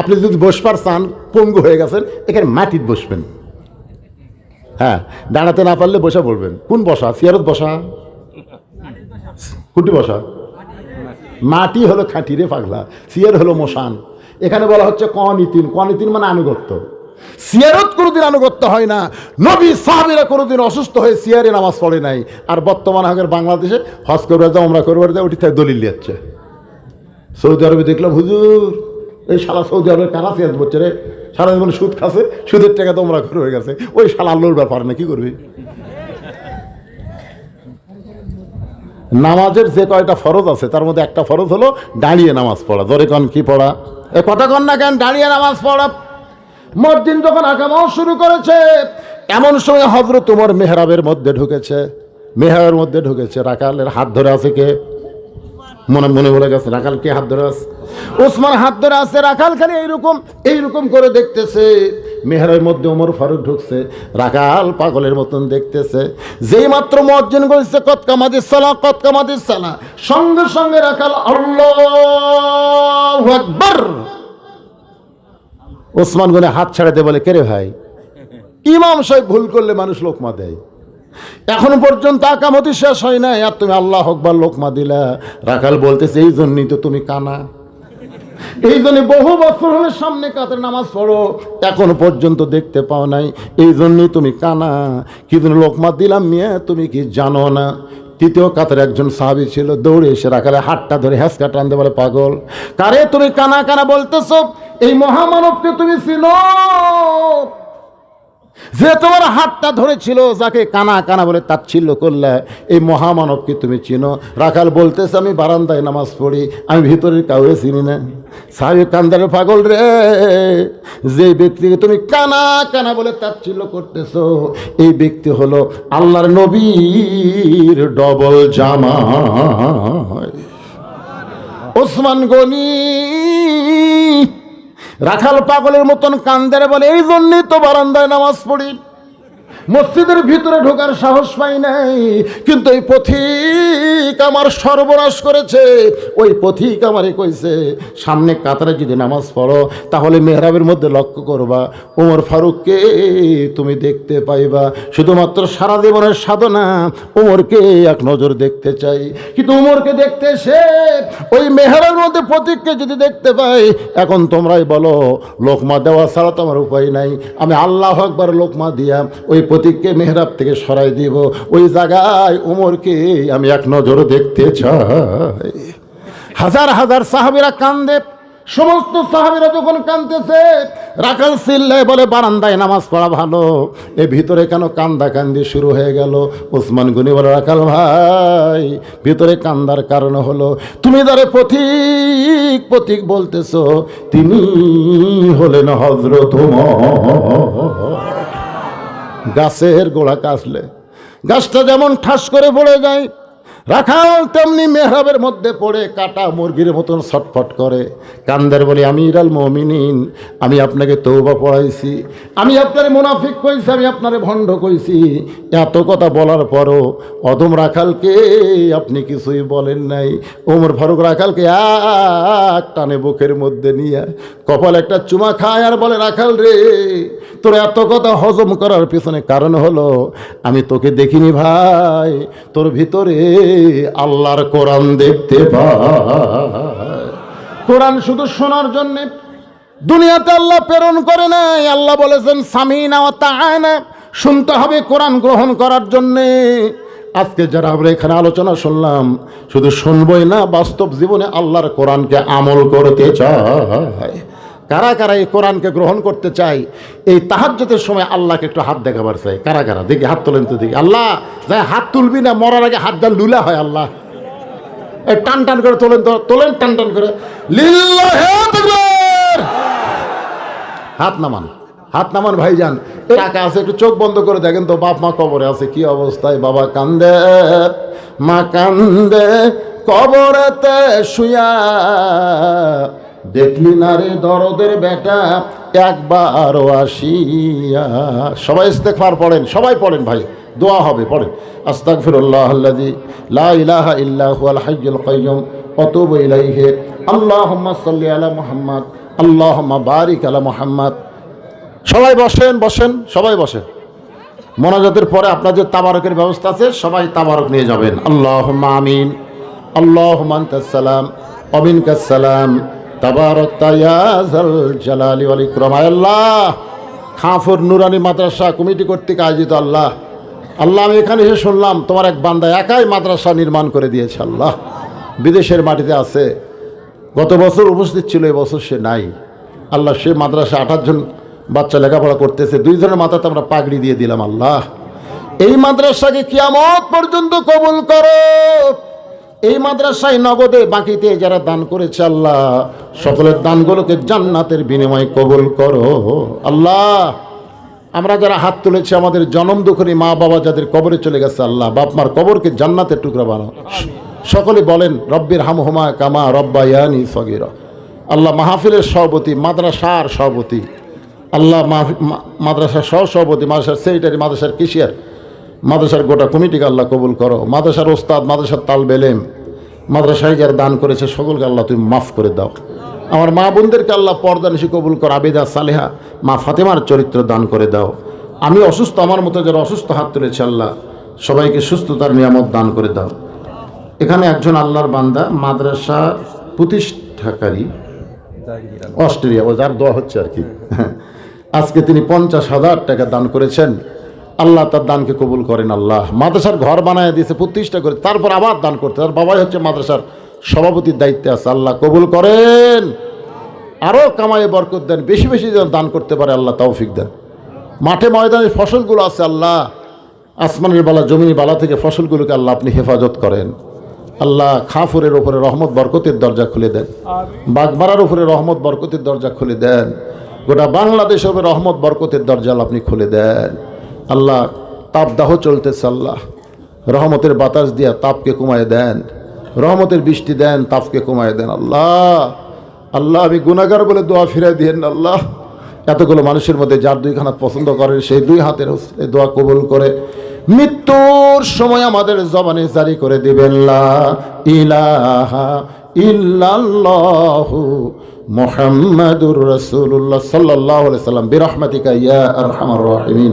আপনি যদি বসবার চান, পঙ্গু হয়ে গেছেন, এখানে মাটির বসবেন। হ্যাঁ দাঁড়াতে না পারলে বসা পড়বেন। কোন বসা? চেয়ারত বসা? কুটি বসা? মাটি হলো খাঁটি রে পাগলা। সিয়ার হলো মশান। এখানে বলা হচ্ছে কনিতিন। কনিতিন মানে আনুগত্য। সিয়ারত কোনোদিন আনুগত্য হয় না। নবী সাহাবিরা কোনোদিন অসুস্থ হয়ে সিয়ারে নামাজ পড়ে নাই। আর বর্তমান আগের বাংলাদেশে হজ করবার যা আমরা করবার যা, ওটি দলিল যাচ্ছে সৌদি আরবে দেখলাম, হুজুর এই শালা সৌদি আরবের কারা সিয়াজ করছে রে, সারা জীবন সুদ খাচ্ছে, সুদের টাকা তোমরা করে হয়ে গেছে। ওই শালা আল্লোর ব্যাপার না, কি করবি? নামাজের যে কয়টা ফরজ আছে, তার মধ্যে একটা ফরজ হলো দাঁড়িয়ে নামাজ পড়া। জোরে কন কি পড়া? এ কথা কন না কেন, দাঁড়িয়ে নামাজ পড়া। মসজিদ যখন আকামাও শুরু করেছে, এমন সময় হজরত তোমার মেহরাবের মধ্যে ঢুকেছে। মেহরাবের মধ্যে ঢুকেছে, রাকালের হাত ধরে আছে কে? মনে মনে বলে গেছে, রাখাল কে হাত ধরে আছে? ওসমান হাত ধরে আছে, রাখাল খালি এইরকম এইরকম করে দেখতেছে। মেহরের মধ্যে ওমর ফারুক ঢুকছে, রাখাল পাগলের মতন দেখতেছে। যেই মাত্র মজ্জিন করেছে কতকামাদিস সালা কতকামাদিস সালা। সঙ্গে সঙ্গে রাখাল, আল্লাহ আকবার। ওসমান গনে হাত ছাড়াতে বলে, কেরে ভাই? ইমাম সাহেব ভুল করলে মানুষ লোকমা দেয়। এখন পর্যন্ত আকামতি শেষ হয় নাই। আর তুমি আল্লাহ হকবার লোকমা দিলা। রাখাল বলতেছে, এই জন্যই তো তুমি কানা। এই জন্য বহু বছর হলে সামনে কাতের নামাজ পড়ো, এখন পর্যন্ত দেখতে পাও নাই। এই জন্যই তুমি কানা। কি জন্য লোকমা দিলাম মিয়া, তুমি কি জানো না? তৃতীয় কাতের একজন সাহাবি ছিল, দৌড়ে এসে রাখালে হাতটা ধরে হ্যাসকা টানতে বলে, পাগল, কারে তুমি কানা কানা বলতেছো? এই মহামানবকে তুমি চিনো? যে তোমার হাতটা ধরেছিল, যাকে কানা কানা বলে তাচ্ছিল্য করলে, এই মহামানবকে তুমি চিনো। রাখাল বলতেছে, আমি বারান্দায় নামাজ পড়ি, আমি ভিতরের কাউরে চিনি না। সাহেব কান্দারে, পাগল রে, যে ব্যক্তিকে তুমি কানা কানা বলে তাচ্ছিল্য করতেছো, এই ব্যক্তি হলো আল্লাহর নবীর ডবল জামা ওসমান গনি রাখাল পাগলের মতন কান্দারে বলে এই জন্যই তো বারান্দায় নামাজ পড়ি। মসজিদের ভিতরে ঢোকার সাহস পাই নাই। কিন্তু এই পথিক আমার সর্বনাশ করেছে। ওই পথিক আমারে কইছে, সামনে কাতারে যদি নামাজ পড়ো, তাহলে মেহরাবের মধ্যে লক্ষ্য করবা। ওমর ফারুককে তুমি দেখতে পাইবা। শুধুমাত্র সারা জীবনের সাধনা ওমরকে এক নজর দেখতে চাই। কিন্তু ওমরকে দেখতে সে ওই মেহরাবের মধ্যে প্রতীককে যদি দেখতে পাই, এখন তোমরাই বলো, লোকমা দেওয়া ছাড়া তো আমার উপায় নাই। আমি আল্লাহ একবার লোকমা দিয়া ওই প্রতীককে মেহরাব থেকে সরাই দিব। ওই জায়গায় উমরকে আমি এক নজর দেখতে চাই। হাজার হাজার সাহাবিরা কান্দে, সমস্ত সাহাবিরা যখন কান্দতেছে রাখাল সিল্লায় বলে, বারান্দায় নামাজ পড়া ভালো। এ ভিতরে কেন কান্দা কান্দি শুরু হয়ে গেল? ওসমান গুনি বলে, রাখাল ভাই, ভিতরে কান্দার কারণ হলো, তুমি যারে পথিক পথিক বলতেছো, তিনি হলেন হজরত গাছের গোড়া কাশলে গাছটা যেমন ঠাস করে পড়ে যায় রাখাল তেমনি মেহরাবের মধ্যে পড়ে কাটা মুরগির মতন ছটফট করে। কান্দার বলে আমি ইরাল মমিনিন, আমি আপনাকে তৌবা পড়াইছি, আমি আপনার মুনাফিক কইছি, আমি আপনারে ভণ্ড কইছি। এত কথা বলার পরও অদম রাখালকে আপনি কিছুই বলেন নাই। ওমর ফারুক রাখালকে এক টানে বুকের মধ্যে নিয়ে কপাল একটা চুমা খায় আর বলে, রাখাল রে, তোর এত কথা হজম করার পিছনে কারণ হলো, আমি তোকে দেখিনি ভাই, তোর ভিতরে আল্লাহর কোরআন দেখতে পাই কোরআন শুধু শোনার জন্যে দুনিয়াতে আল্লাহ প্রেরণ করে নাই। আল্লাহ বলেছেন, সামিনা তাআনা। শুনতে হবে কোরআন গ্রহণ করার জন্যে। আজকে যারা আমরা এখানে আলোচনা শুনলাম, শুধু শুনবই না, বাস্তব জীবনে আল্লাহর কোরআনকে আমল করতে চায়। কারা কারা এই কোরআনকে গ্রহণ করতে চাই এই তাহাজ্যতের সময় আল্লাহকে একটু হাত দেখাবার চাই। কারা কারা? দেখি, হাত তোলেন তো দেখি। আল্লাহ যাই হাত তুলবি না, মরার আগে হাত ডাল লুলা হয় আল্লাহ। এই টান টান করে তোলেন তো, তোলেন টান টান করে। হাত নামান হাত নামান ভাইজান। এই টাকা আছে, একটু চোখ বন্ধ করে দেখেন তো, বাপ মা কবরে আছে, কি অবস্থায়? বাবা কান্দে, মা কান্দে, কবরেতে শুয়া। দেখলি না রে দরদের বেটা? একবারও আসিয়া। সবাই ইস্তেকফার পড়েন, সবাই পড়েন ভাই, দোয়া হবে, পড়েন। আস্তাগফিরুল্লাহ আল্লাযী লা ইলাহা ইল্লা হুয়াল হাইয়ুল কাইয়্যুম ওয়া তুবু ইলাইহি। আল্লাহুম্মা সাল্লি আলা মুহাম্মদ আল্লাহ বারিক আলা মোহাম্মদ। সবাই বসেন বসেন, সবাই বসেন। মোনাজাতের পরে আপনাদের তাবারকের ব্যবস্থা আছে, সবাই তাবারক নিয়ে যাবেন। আল্লাহ আমিন। আল্লাহ সালাম অমিন কাসালাম তাবারক তায়াজাল জালালি ওয়াল আল্লাহ খাফর নুরানি মাদ্রাসা কমিটি কর্তৃক আয়োজিত আল্লাহ। আল্লাহ, আমি এখানে এসে শুনলাম, তোমার এক বান্দা একাই মাদ্রাসা নির্মাণ করে দিয়েছে আল্লাহ। বিদেশের মাটিতে আছে। গত বছর উপস্থিত ছিল এবছর সে নাই। আল্লাহ, সে মাদ্রাসা আঠাশ জন বাচ্চা লেখাপড়া করতেছে, দুই জনের মাথাতে আমরা পাগড়ি দিয়ে দিলাম আল্লাহ। এই মাদ্রাসাকে কিয়ামত পর্যন্ত কবুল করো। এই মাদ্রাসায় নগদে বাকিতে যারা দান করেছে আল্লাহ, সকলের দানগুলোকে জান্নাতের বিনিময়ে কবুল করো। আল্লাহ, আমরা যারা হাত তুলেছি, আমাদের জনম দুঃখী মা বাবা যাদের কবরে চলে গেছে আল্লাহ, বাপ মার কবরকে জান্নাতের টুকরা বানাও। সকলে বলেন রব্বির হামহুমা কামা রব্বা ইয়ানি সগিরা। আল্লাহ মাহফিলের সভাপতি, মাদ্রাসার সভাপতি। আল্লাহ মাদ্রাসার সহ সভাপতি মাদ্রাসার সেক্রেটারি মাদ্রাসার কিশিয়ার মাদ্রাসার গোটা কমিটিকে আল্লাহ কবুল করো। মাদ্রাসার ওস্তাদ, মাদ্রাসার তাল বেলেম মাদ্রাসায় যারা দান করেছে, সকলকে আল্লাহ তুমি মাফ করে দাও। আমার মা বোনদেরকে আল্লাহ পর্দা নিশি কবুল কর, আবেদা সালেহা, মা ফাতেমার চরিত্র দান করে দাও। আমি অসুস্থ, আমার মতো যারা অসুস্থ হাত তুলেছে আল্লাহ, সবাইকে সুস্থতার নিয়ামত দান করে দাও। এখানে একজন আল্লাহর বান্দা মাদ্রাসা প্রতিষ্ঠাকারী, অস্ট্রেলিয়া, ও যার দোয়া হচ্ছে আর কি। আজকে তিনি পঞ্চাশ হাজার টাকা দান করেছেন। আল্লাহ তার দানকে কবুল করেন আল্লাহ। মাদ্রাসার ঘর বানায় দিয়েছে প্রতিষ্ঠা করে তারপর আবার দান করতে। তার বাবাই হচ্ছে মাদ্রাসার সভাপতির দায়িত্বে আছে। আল্লাহ কবুল করেন। আরও কামাই বরকত দেন বেশি বেশি যেন দান করতে পারে আল্লাহ তৌফিক দেন। মাঠে ময়দানে ফসলগুলো আছে আল্লাহ। আসমানের বালা জমিনি বালা থেকে ফসলগুলোকে আল্লাহ আপনি হেফাজত করেন। আল্লাহ খাফুরের ওপরে রহমত বরকতের দরজা খুলে দেন। বাগমারার উপরে রহমত বরকতের দরজা খুলে দেন। গোটা বাংলাদেশের উপরে রহমত বরকতের দরজা আপনি খুলে দেন। আল্লাহ তাপদাহ চলতেছে আল্লাহ। রহমতের বাতাস দিয়া তাপকে কমায় দেন। রহমতের বৃষ্টি দেন, তাপকে কমায় দেন আল্লাহ। আল্লাহ, আমি গুনাগার বলে দোয়া ফিরাই দিয়েন আল্লাহ। এতগুলো মানুষের মধ্যে যার দুই খানা পছন্দ করেন সেই দুই হাতের দোয়া কবুল করে মৃত্যুর সময় আমাদের জবানে জারি করে দিবেন, লা ইলাহা মুহাম্মাদুর রাসূলুল্লাহ সাল্লাল্লাহু আলাইহি সাল্লাম। বিরহমাতিকা ইয়া আরহামার রাহিমিন।